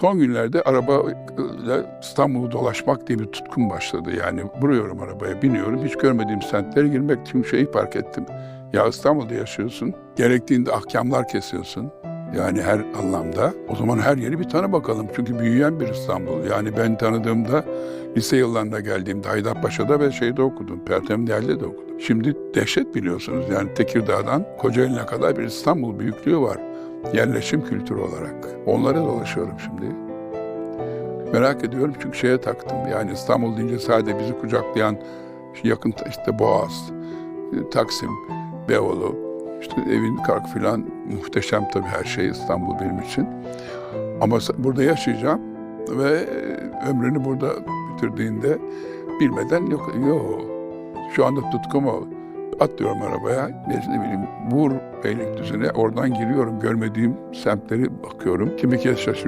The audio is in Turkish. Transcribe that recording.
Son günlerde arabayla İstanbul'u dolaşmak diye bir tutkum başladı. Yani vuruyorum arabaya, biniyorum. Hiç görmediğim semtlere girmek için şeyi fark ettim. Ya İstanbul'da yaşıyorsun. Gerektiğinde ahkamlar kesiyorsun. Yani her anlamda. O zaman her yeri bir tanı bakalım. Çünkü büyüyen bir İstanbul. Yani ben tanıdığımda lise yıllarında geldiğimde Haydarpaşa'da ve şeyde okudum. Pertemondial'de de okudum. Şimdi dehşet biliyorsunuz. Yani Tekirdağ'dan Kocaeli'ne kadar bir İstanbul büyüklüğü var. Yerleşim kültürü olarak. Onlara dolaşıyorum şimdi. Merak ediyorum çünkü şeye taktım. Yani İstanbul deyince sadece bizi kucaklayan yakın işte Boğaz, Taksim, Beyoğlu, işte evin kalk filan muhteşem tabii her şey İstanbul benim için. Ama burada yaşayacağım ve ömrünü burada bitirdiğinde bilmeden yok, yok. Şu anda tutkum o. Atlıyorum arabaya, ne, bileyim Bur Beylikdüzü'ne oradan giriyorum. Görmediğim semtleri bakıyorum. Kimi kez şaşırıyorum.